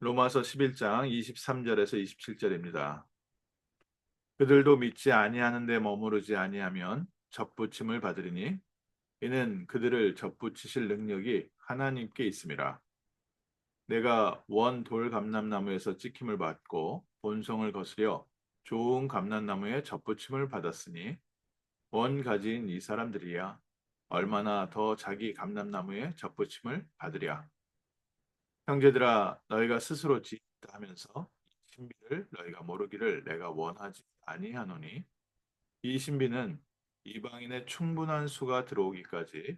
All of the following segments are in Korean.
로마서 11장 23절에서 27절입니다. 그들도 믿지 아니하는 데 머무르지 아니하면 접붙임을 받으리니 이는 그들을 접붙이실 능력이 하나님께 있음이라. 내가 원 돌 감람나무에서 찍힘을 받고 본성을 거스려 좋은 감람나무에 접붙임을 받았으니 원 가지인 이 사람들이야 얼마나 더 자기 감람나무에 접붙임을 받으랴. 형제들아 너희가 스스로 지었다 하면서 이 신비를 너희가 모르기를 내가 원하지 아니하노니 이 신비는 이방인의 충분한 수가 들어오기까지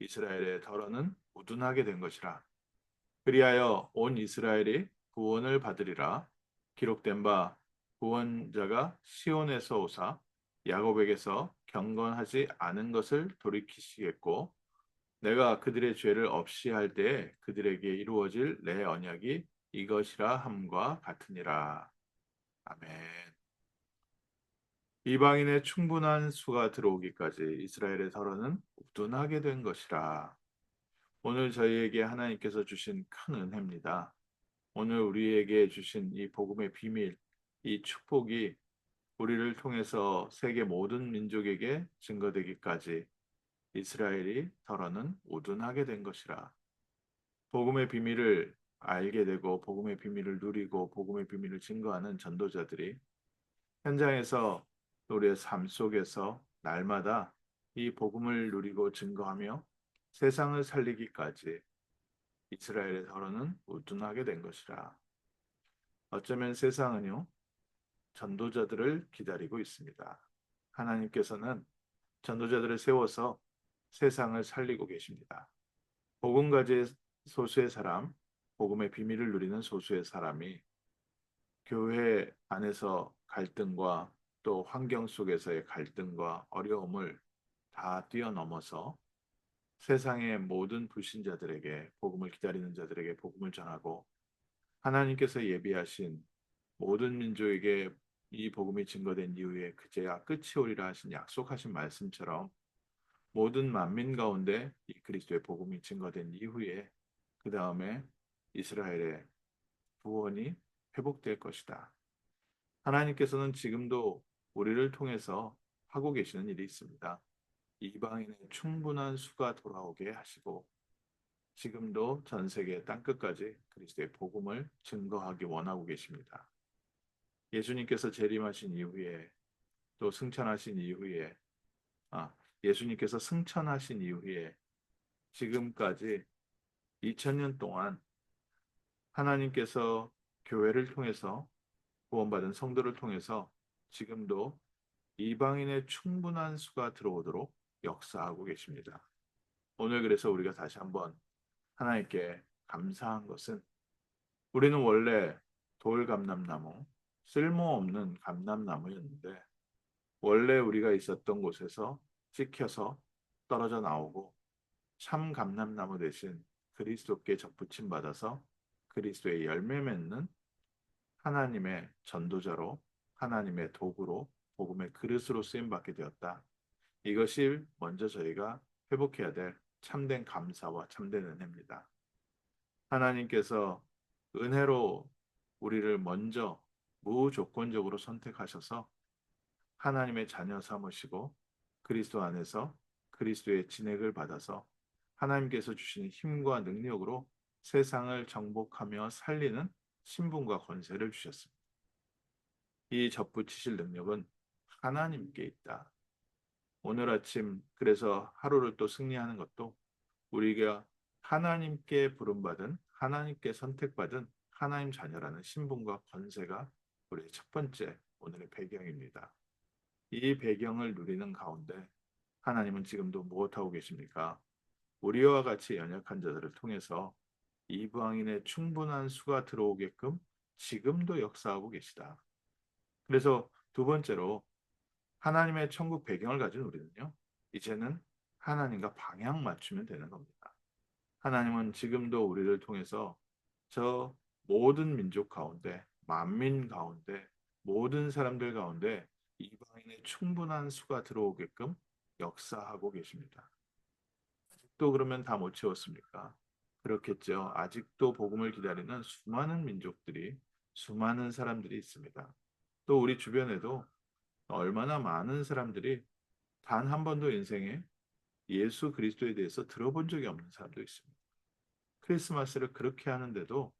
이스라엘의 덜어는 우둔하게 된 것이라. 그리하여 온 이스라엘이 구원을 받으리라. 기록된 바 구원자가 시온에서 오사 야곱에게서 경건하지 않은 것을 돌이키시겠고 내가 그들의 죄를 없이 할 때에 그들에게 이루어질 내 언약이 이것이라 함과 같으니라. 아멘. 이방인의 충분한 수가 들어오기까지 이스라엘의 덜어는 우둔하게 된 것이라. 오늘 저희에게 하나님께서 주신 큰 은혜입니다. 오늘 우리에게 주신 이 복음의 비밀, 이 축복이 우리를 통해서 세계 모든 민족에게 증거되기까지 이스라엘이 덜어는 우둔하게 된 것이라. 복음의 비밀을 알게 되고 복음의 비밀을 누리고 복음의 비밀을 증거하는 전도자들이 현장에서 우리의 삶 속에서 날마다 이 복음을 누리고 증거하며 세상을 살리기까지 이스라엘의 덜어는 우둔하게 된 것이라. 어쩌면 세상은요, 전도자들을 기다리고 있습니다. 하나님께서는 전도자들을 세워서 세상을 살리고 계십니다. 복음 가지 소수의 사람, 복음의 비밀을 누리는 소수의 사람이 교회 안에서 갈등과 또 환경 속에서의 갈등과 어려움을 다 뛰어넘어서 세상의 모든 불신자들에게 복음을 기다리는 자들에게 복음을 전하고 하나님께서 예비하신 모든 민족에게 이 복음이 증거된 이후에 그제야 끝이 오리라 하신 약속하신 말씀처럼 모든 만민 가운데 이 그리스도의 복음이 증거된 이후에 그 다음에 이스라엘의 구원이 회복될 것이다. 하나님께서는 지금도 우리를 통해서 하고 계시는 일이 있습니다. 이방인의 충분한 수가 돌아오게 하시고 지금도 전 세계 땅끝까지 그리스도의 복음을 증거하기 원하고 계십니다. 예수님께서 재림하신 이후에 또 승천하신 이후에 아, 예수님께서 승천하신 이후에 지금까지 2000년 동안 하나님께서 교회를 통해서 구원받은 성도를 통해서 지금도 이방인의 충분한 수가 들어오도록 역사하고 계십니다. 오늘 그래서 우리가 다시 한번 하나님께 감사한 것은 우리는 원래 돌 감람나무, 쓸모없는 감람나무였는데 원래 우리가 있었던 곳에서 찍혀서 떨어져 나오고 참 감람나무 대신 그리스도께 접붙임 받아서 그리스도의 열매 맺는 하나님의 전도자로 하나님의 도구로 복음의 그릇으로 쓰임 받게 되었다. 이것이 먼저 저희가 회복해야 될 참된 감사와 참된 은혜입니다. 하나님께서 은혜로 우리를 먼저 무조건적으로 선택하셔서 하나님의 자녀 삼으시고 그리스도 안에서 그리스도의 진액을 받아서 하나님께서 주시는 힘과 능력으로 세상을 정복하며 살리는 신분과 권세를 주셨습니다. 이 접붙이실 능력은 하나님께 있다. 오늘 아침 그래서 하루를 또 승리하는 것도 우리가 하나님께 부름받은 하나님께 선택받은 하나님 자녀라는 신분과 권세가 우리의 첫 번째 오늘의 배경입니다. 이 배경을 누리는 가운데 하나님은 지금도 무엇하고 계십니까? 우리와 같이 연약한 자들을 통해서 이방인의 충분한 수가 들어오게끔 지금도 역사하고 계시다. 그래서 두 번째로 하나님의 천국 배경을 가진 우리는요. 이제는 하나님과 방향 맞추면 되는 겁니다. 하나님은 지금도 우리를 통해서 저 모든 민족 가운데, 만민 가운데, 모든 사람들 가운데 이방인의 충분한 수가 들어오게끔 역사하고 계십니다. 또 그러면 다 못 채웠습니까? 그렇겠죠. 아직도 복음을 기다리는 수많은 민족들이, 수많은 사람들이 있습니다. 또 우리 주변에도 얼마나 많은 사람들이 단 한 번도 인생에 예수 그리스도에 대해서 들어본 적이 없는 사람도 있습니다. 크리스마스를 그렇게 하는데도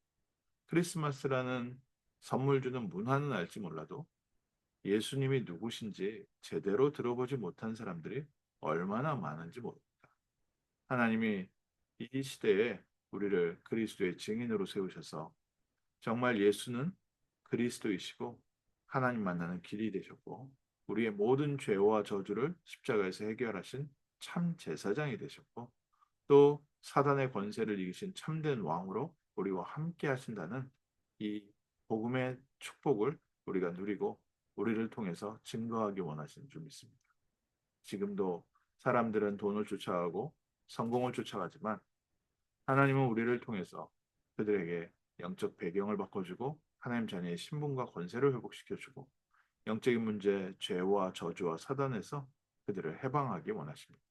크리스마스라는 선물 주는 문화는 알지 몰라도 예수님이 누구신지 제대로 들어보지 못한 사람들이 얼마나 많은지 모릅니다. 하나님이 이 시대에 우리를 그리스도의 증인으로 세우셔서 정말 예수는 그리스도이시고 하나님 만나는 길이 되셨고 우리의 모든 죄와 저주를 십자가에서 해결하신 참 제사장이 되셨고 또 사단의 권세를 이기신 참된 왕으로 우리와 함께 하신다는 이 복음의 축복을 우리가 누리고 우리를 통해서 증거하기 원하시는 줄 믿습니다. 지금도 사람들은 돈을 쫓아가고 성공을 쫓아가지만 하나님은 우리를 통해서 그들에게 영적 배경을 바꿔주고 하나님 자녀의 신분과 권세를 회복시켜주고 영적인 문제, 죄와 저주와 사단에서 그들을 해방하기 원하십니다.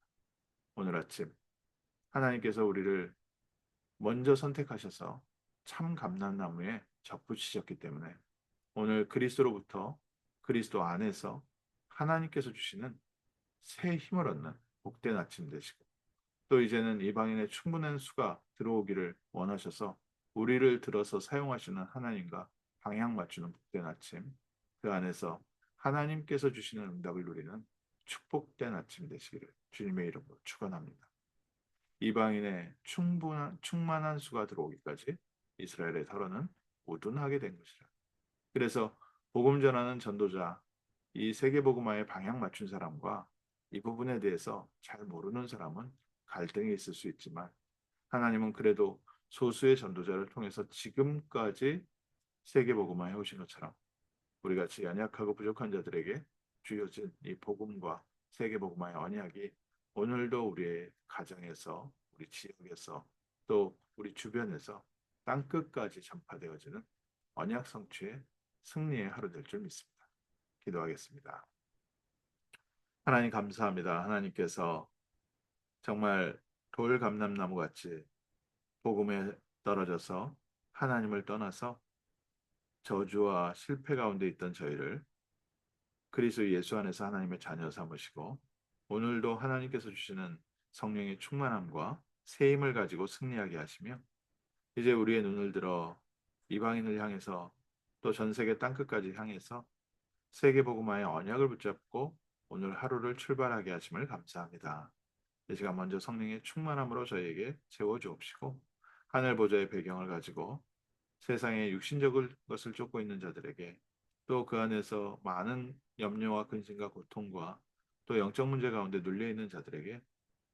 오늘 아침 하나님께서 우리를 먼저 선택하셔서 참 감람나무에 접붙이셨기 때문에 오늘 그리스도로부터 그리스도 안에서 하나님께서 주시는 새 힘을 얻는 복된 아침 되시고 또 이제는 이방인의 충분한 수가 들어오기를 원하셔서 우리를 들어서 사용하시는 하나님과 방향 맞추는 복된 아침 그 안에서 하나님께서 주시는 응답을 누리는 축복된 아침 되시기를 주님의 이름으로 축원합니다. 이방인의 충분한 충만한 수가 들어오기까지 이스라엘의 털어는 우둔하게 된 것이라. 그래서 복음 전하는 전도자 이 세계 복음화에 방향 맞춘 사람과 이 부분에 대해서 잘 모르는 사람은 갈등이 있을 수 있지만 하나님은 그래도 소수의 전도자를 통해서 지금까지 세계 복음화 해 오신 것처럼 우리 같이 연약하고 부족한 자들에게 주어진 이 복음과 세계 복음화의 언약이 오늘도 우리의 가정에서 우리 지역에서 또 우리 주변에서 땅 끝까지 전파되어지는 언약 성취의 승리의 하루 될 줄 믿습니다. 기도하겠습니다. 하나님 감사합니다. 하나님께서 정말 돌 감람나무 같이 복음에 떨어져서 하나님을 떠나서 저주와 실패 가운데 있던 저희를 그리스도 예수 안에서 하나님의 자녀 삼으시고 오늘도 하나님께서 주시는 성령의 충만함과 새 힘을 가지고 승리하게 하시며 이제 우리의 눈을 들어 이방인을 향해서 또 전 세계 땅끝까지 향해서 세계 복음화의 언약을 붙잡고 오늘 하루를 출발하게 하심을 감사합니다. 이 시간 먼저 성령의 충만함으로 저희에게 채워 주옵시고 하늘 보좌의 배경을 가지고 세상의 육신적인 것을 쫓고 있는 자들에게 또 그 안에서 많은 염려와 근심과 고통과 또 영적 문제 가운데 눌려 있는 자들에게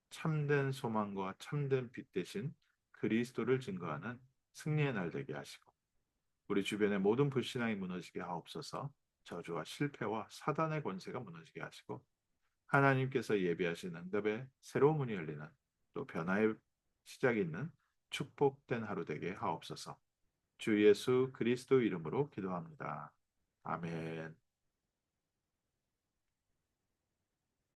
참된 소망과 참된 빛 대신 그리스도를 증거하는 승리의 날 되게 하시고 우리 주변의 모든 불신앙이 무너지게 하옵소서 저주와 실패와 사단의 권세가 무너지게 하시고 하나님께서 예비하신 응답의 새로운 문이 열리는 또 변화의 시작이 있는 축복된 하루 되게 하옵소서 주 예수 그리스도 이름으로 기도합니다. 아멘.